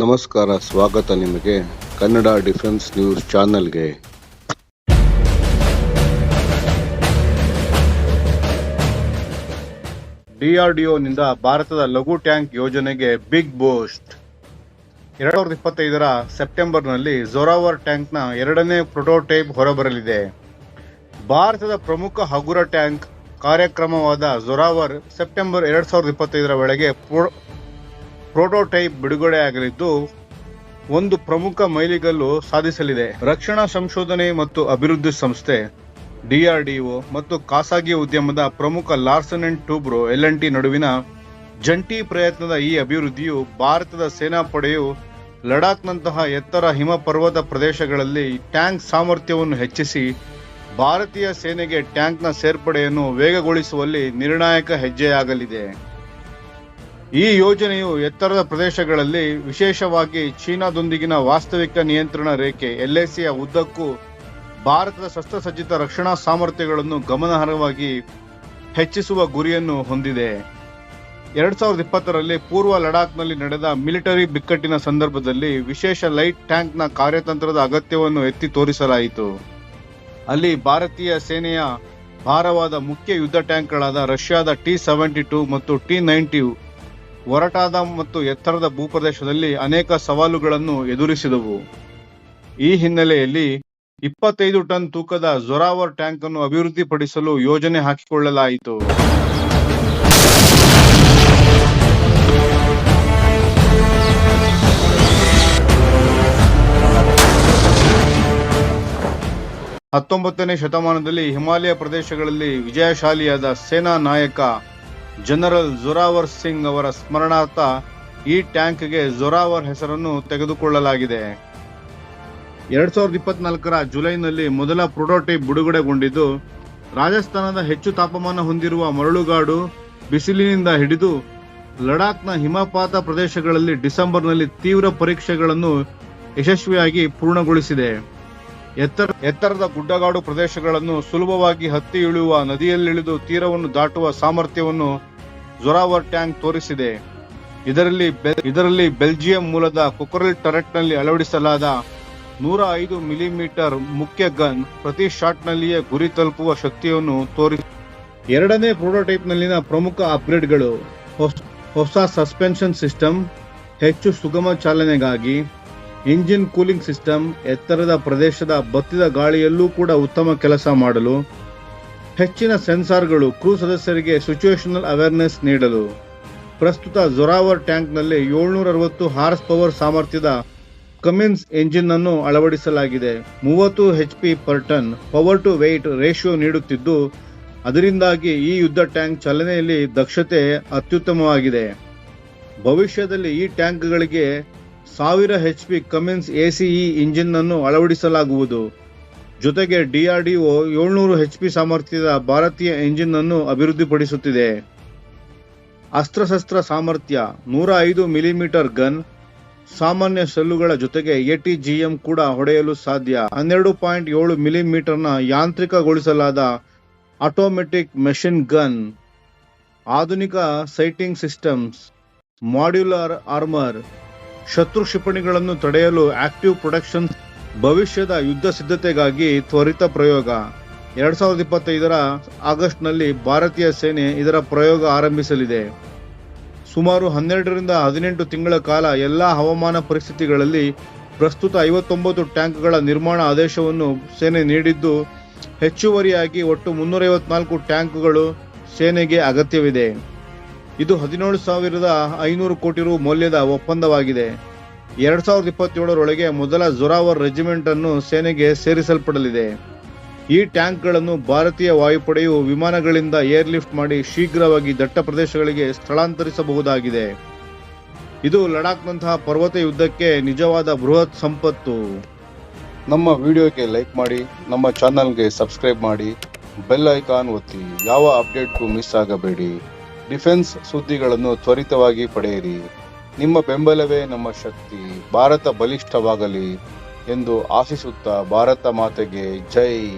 ನಮಸ್ಕಾರ, ಸ್ವಾಗತ ನಿಮಗೆ ಕನ್ನಡ ಡಿಫೆನ್ಸ್ ನ್ಯೂಸ್ ಚಾನೆಲ್ಗೆ. ಡಿಆರ್ಡಿಒನಿಂದ ಭಾರತದ ಲಘು ಟ್ಯಾಂಕ್ ಯೋಜನೆಗೆ ಬಿಗ್ ಬೂಸ್ಟ್. ಎರಡ್ ಸಾವಿರದ ಇಪ್ಪತ್ತೈದರ ಸೆಪ್ಟೆಂಬರ್ನಲ್ಲಿ ಜೊರಾವರ್ ಟ್ಯಾಂಕ್ನ ಎರಡನೇ ಪ್ರೊಟೋಟೈಪ್ ಹೊರಬರಲಿದೆ. ಭಾರತದ ಪ್ರಮುಖ ಹಗುರ ಟ್ಯಾಂಕ್ ಕಾರ್ಯಕ್ರಮವಾದ ಜೊರಾವರ್ ಸೆಪ್ಟೆಂಬರ್ ಎರಡ್ ಸಾವಿರದ ಇಪ್ಪತ್ತೈದರ ವೇಳೆಗೆ ಪ್ರೋಟೋಟೈಪ್ ಬಿಡುಗಡೆಯಾಗಲಿದ್ದು ಒಂದು ಪ್ರಮುಖ ಮೈಲಿಗಲ್ಲು ಸಾಧಿಸಲಿದೆ. ರಕ್ಷಣಾ ಸಂಶೋಧನೆ ಮತ್ತು ಅಭಿವೃದ್ಧಿ ಸಂಸ್ಥೆ ಡಿಆರ್ಡಿಒ ಮತ್ತು ಖಾಸಗಿ ಉದ್ಯಮದ ಪ್ರಮುಖ Larsen and Toubro L T ನಡುವಿನ ಜಂಟಿ ಪ್ರಯತ್ನದ ಈ ಅಭಿವೃದ್ಧಿಯು ಭಾರತದ ಸೇನಾಪಡೆಯು ಲಡಾಖ್ನಂತಹ ಎತ್ತರ ಹಿಮ ಪರ್ವತ ಪ್ರದೇಶಗಳಲ್ಲಿ ಟ್ಯಾಂಕ್ ಸಾಮರ್ಥ್ಯವನ್ನು ಹೆಚ್ಚಿಸಿ ಭಾರತೀಯ ಸೇನೆಗೆ ಟ್ಯಾಂಕ್ನ ಸೇರ್ಪಡೆಯನ್ನು ವೇಗಗೊಳಿಸುವಲ್ಲಿ ನಿರ್ಣಾಯಕ ಹೆಜ್ಜೆಯಾಗಲಿದೆ. ಈ ಯೋಜನೆಯು ಎತ್ತರದ ಪ್ರದೇಶಗಳಲ್ಲಿ ವಿಶೇಷವಾಗಿ ಚೀನಾದೊಂದಿಗಿನ ವಾಸ್ತವಿಕ ನಿಯಂತ್ರಣ ರೇಖೆ, ಎಲ್ಎಸಿಯ ಉದ್ದಕ್ಕೂ ಭಾರತದ ಶಸ್ತ್ರಸಜ್ಜಿತ ರಕ್ಷಣಾ ಸಾಮರ್ಥ್ಯಗಳನ್ನು ಗಮನಾರ್ಹವಾಗಿ ಹೆಚ್ಚಿಸುವ ಗುರಿಯನ್ನು ಹೊಂದಿದೆ. ಎರಡ್ ಸಾವಿರದ ಇಪ್ಪತ್ತರಲ್ಲಿ ಪೂರ್ವ ಲಡಾಖ್ನಲ್ಲಿ ನಡೆದ ಮಿಲಿಟರಿ ಬಿಕ್ಕಟ್ಟಿನ ಸಂದರ್ಭದಲ್ಲಿ ವಿಶೇಷ ಲೈಟ್ ಟ್ಯಾಂಕ್ನ ಕಾರ್ಯತಂತ್ರದ ಅಗತ್ಯವನ್ನು ಎತ್ತಿ ತೋರಿಸಲಾಯಿತು. ಅಲ್ಲಿ ಭಾರತೀಯ ಸೇನೆಯ ಭಾರವಾದ ಮುಖ್ಯ ಯುದ್ಧ ಟ್ಯಾಂಕ್ಗಳಾದ ರಷ್ಯಾದ ಟಿ ಸೆವೆಂಟಿ ಟೂ ಮತ್ತು ಟಿ ನೈಂಟಿ ಒರಟಾದ ಮತ್ತು ಎತ್ತರದ ಭೂಪ್ರದೇಶದಲ್ಲಿ ಅನೇಕ ಸವಾಲುಗಳನ್ನು ಎದುರಿಸಿದವು. ಈ ಹಿನ್ನೆಲೆಯಲ್ಲಿ ಇಪ್ಪತ್ತೈದು ಟನ್ ತೂಕದ ಜೊರಾವರ್ ಟ್ಯಾಂಕ್ ಅನ್ನು ಅಭಿವೃದ್ಧಿಪಡಿಸಲು ಯೋಜನೆ ಹಾಕಿಕೊಳ್ಳಲಾಯಿತು. ಹತ್ತೊಂಬತ್ತನೇ ಶತಮಾನದಲ್ಲಿ ಹಿಮಾಲಯ ಪ್ರದೇಶಗಳಲ್ಲಿ ವಿಜಯಶಾಲಿಯಾದ ಸೇನಾ ನಾಯಕ ಜನರಲ್ ಜೊರಾವರ್ ಸಿಂಗ್ ಅವರ ಸ್ಮರಣಾರ್ಥ ಈ ಟ್ಯಾಂಕ್ಗೆ ಜೊರಾವರ್ ಹೆಸರನ್ನು ತೆಗೆದುಕೊಳ್ಳಲಾಗಿದೆ. ಎರಡ್ ಸಾವಿರದ ಇಪ್ಪತ್ನಾಲ್ಕರ ಜುಲೈನಲ್ಲಿ ಮೊದಲ ಪ್ರೊಟೋಟೈಪ್ ಬಿಡುಗಡೆಗೊಂಡಿದ್ದು, ರಾಜಸ್ಥಾನದ ಹೆಚ್ಚು ತಾಪಮಾನ ಹೊಂದಿರುವ ಮರಳುಗಾಡು ಬಿಸಿಲಿನಿಂದ ಹಿಡಿದು ಲಡಾಖ್ನ ಹಿಮಪಾತ ಪ್ರದೇಶಗಳಲ್ಲಿ ಡಿಸೆಂಬರ್ನಲ್ಲಿ ತೀವ್ರ ಪರೀಕ್ಷೆಗಳನ್ನು ಯಶಸ್ವಿಯಾಗಿ ಪೂರ್ಣಗೊಳಿಸಿದೆ. ಎತ್ತರ, ಎತ್ತರದ ಗುಡ್ಡಗಾಡು ಪ್ರದೇಶಗಳನ್ನು ಸುಲಭವಾಗಿ ಹತ್ತಿ ಇಳಿಯುವ ನದಿಯಲ್ಲಿಳಿದು ತೀರವನ್ನು ದಾಟುವ ಸಾಮರ್ಥ್ಯವನ್ನು ಜೊರಾವರ್ ಟ್ಯಾಂಕ್ ತೋರಿಸಿದೆ. ಇದರಲ್ಲಿ ಇದರಲ್ಲಿ ಬೆಲ್ಜಿಯಂ ಮೂಲದ ಕೊಕೊರೆಲ್ ಟರೆಟ್ನಲ್ಲಿ ಅಳವಡಿಸಲಾದ ನೂರ ಐದು ಮಿಲಿಮೀಟರ್ ಮುಖ್ಯ ಗನ್ ಪ್ರತಿ ಶಾಟ್ನಲ್ಲಿಯೇ ಗುರಿ ತಲುಪುವ ಶಕ್ತಿಯನ್ನು ತೋರಿ ಎರಡನೇ ಪ್ರೋಟೋಟೈಪ್ನಲ್ಲಿನ ಪ್ರಮುಖ ಅಪ್ಗ್ರೇಡ್ಗಳು ಹೊಸ ಸಸ್ಪೆನ್ಷನ್ ಸಿಸ್ಟಮ್, ಹೆಚ್ಚು ಸುಗಮ ಚಾಲನೆಗಾಗಿ ಇಂಜಿನ್ ಕೂಲಿಂಗ್ ಸಿಸ್ಟಮ್, ಎತ್ತರದ ಪ್ರದೇಶದ ಬತ್ತಿದ ಗಾಳಿಯಲ್ಲೂ ಕೂಡ ಉತ್ತಮ ಕೆಲಸ ಮಾಡಲು, ಹೆಚ್ಚಿನ ಸೆನ್ಸಾರ್ಗಳು, ಕ್ರೂ ಸದಸ್ಯರಿಗೆ ಸಿಚುವೇಶನಲ್ ಅವೇರ್ನೆಸ್ ನೀಡಲು. ಪ್ರಸ್ತುತ ಜೊರಾವರ್ ಟ್ಯಾಂಕ್ನಲ್ಲಿ ಏಳ್ನೂರ ಅರವತ್ತು ಹಾರ್ಸ್ ಪವರ್ ಸಾಮರ್ಥ್ಯದ ಕಮಿನ್ಸ್ ಎಂಜಿನ್ ಅನ್ನು ಅಳವಡಿಸಲಾಗಿದೆ. ಮೂವತ್ತು H P per ton power to weight ratio ನೀಡುತ್ತಿದ್ದು, ಅದರಿಂದಾಗಿ ಈ ಯುದ್ಧ ಟ್ಯಾಂಕ್ ಚಲನೆಯಲ್ಲಿ ದಕ್ಷತೆ ಅತ್ಯುತ್ತಮವಾಗಿದೆ. ಭವಿಷ್ಯದಲ್ಲಿ ಈ ಟ್ಯಾಂಕ್ಗಳಿಗೆ ಸಾವಿರ H P Cummins ACE engine ಅನ್ನು ಅಳವಡಿಸಲಾಗುವುದು. ಜೊತೆಗೆ ಡಿಆರ್ಡಿಒ ಏಳ್ನೂರು ಎಚ್ ಪಿ ಸಾಮರ್ಥ್ಯದ ಭಾರತೀಯ ಇಂಜಿನ್ ಅನ್ನು ಅಭಿವೃದ್ಧಿಪಡಿಸುತ್ತಿದೆ. ಅಸ್ತ್ರಶಸ್ತ್ರ ಸಾಮರ್ಥ್ಯ ನೂರ ಐದು ಮಿಲಿಮೀಟರ್ ಗನ್, ಸಾಮಾನ್ಯ ಸೆಲ್ಲುಗಳ ಜೊತೆಗೆ ಎಟಿಜಿಎಂ ಕೂಡ ಹೊಡೆಯಲು ಸಾಧ್ಯ. ಹನ್ನೆರಡು ಪಾಯಿಂಟ್ ಏಳು ಮಿಲಿಮೀಟರ್ನ ಯಾಂತ್ರಿಕಗೊಳಿಸಲಾದ ಆಟೋಮೆಟಿಕ್ ಮೆಷಿನ್ ಗನ್, ಆಧುನಿಕ ಸೈಟಿಂಗ್ ಸಿಸ್ಟಮ್ಸ್, ಮಾಡ್ಯುಲರ್ ಆರ್ಮರ್ ಶತ್ರು ಕ್ಷಿಪಣಿಗಳನ್ನು ತಡೆಯಲು ಆಕ್ಟಿವ್ ಪ್ರೊಡಕ್ಷನ್ ಭವಿಷ್ಯದ ಯುದ್ಧ ಸಿದ್ಧತೆಗಾಗಿ ತ್ವರಿತ ಪ್ರಯೋಗ. ಎರಡ್ ಸಾವಿರದ ಇಪ್ಪತ್ತೈದರ ಆಗಸ್ಟ್ನಲ್ಲಿ ಭಾರತೀಯ ಸೇನೆ ಇದರ ಪ್ರಯೋಗ ಆರಂಭಿಸಲಿದೆ. ಸುಮಾರು ಹನ್ನೆರಡರಿಂದ ಹದಿನೆಂಟು ತಿಂಗಳ ಕಾಲ ಎಲ್ಲಾ ಹವಾಮಾನ ಪರಿಸ್ಥಿತಿಗಳಲ್ಲಿ ಪ್ರಸ್ತುತ ಐವತ್ತೊಂಬತ್ತು ಟ್ಯಾಂಕ್ಗಳ ನಿರ್ಮಾಣ ಆದೇಶವನ್ನು ಸೇನೆ ನೀಡಿದ್ದು, ಹೆಚ್ಚುವರಿಯಾಗಿ ಒಟ್ಟು ಮುನ್ನೂರೈವತ್ನಾಲ್ಕು ಟ್ಯಾಂಕ್ಗಳು ಸೇನೆಗೆ ಅಗತ್ಯವಿದೆ. ಇದು ಹದಿನೇಳು ಸಾವಿರದ ಐನೂರು ಕೋಟಿ ರು ಮೌಲ್ಯದ ಒಪ್ಪಂದವಾಗಿದೆ. ಎರಡ್ ಸಾವಿರದ ಇಪ್ಪತ್ತೇಳರೊಳಗೆ ಮೊದಲ ಜೊರಾವರ್ ರೆಜಿಮೆಂಟ್ ಅನ್ನು ಸೇನೆಗೆ ಸೇರಿಸಲ್ಪಡಲಿದೆ. ಈ ಟ್ಯಾಂಕ್ಗಳನ್ನು ಭಾರತೀಯ ವಾಯುಪಡೆಯು ವಿಮಾನಗಳಿಂದ ಏರ್ಲಿಫ್ಟ್ ಮಾಡಿ ಶೀಘ್ರವಾಗಿ ದಟ್ಟ ಪ್ರದೇಶಗಳಿಗೆ ಸ್ಥಳಾಂತರಿಸಬಹುದಾಗಿದೆ. ಇದು ಲಡಾಖ್ನಂತಹ ಪರ್ವತ ಯುದ್ಧಕ್ಕೆ ನಿಜವಾದ ಬೃಹತ್ ಸಂಪತ್ತು. ನಮ್ಮ ವಿಡಿಯೋಗೆ ಲೈಕ್ ಮಾಡಿ, ನಮ್ಮ ಚಾನಲ್ಗೆ ಸಬ್ಸ್ಕ್ರೈಬ್ ಮಾಡಿ, ಬೆಲ್ ಐಕಾನ್ ಒತ್ತಿ, ಯಾವ ಅಪ್ಡೇಟ್ಗೂ ಮಿಸ್ ಆಗಬೇಡಿ. ಡಿಫೆನ್ಸ್ ಸುದ್ದಿಗಳನ್ನು ತ್ವರಿತವಾಗಿ ಪಡೆಯಿರಿ. ನಿಮ್ಮ ಬೆಂಬಲವೇ ನಮ್ಮ ಶಕ್ತಿ. ಭಾರತ ಬಲಿಷ್ಠವಾಗಲಿ ಎಂದು ಆಶಿಸುತ್ತಾ ಭಾರತ ಮಾತೆಗೆ ಜೈ.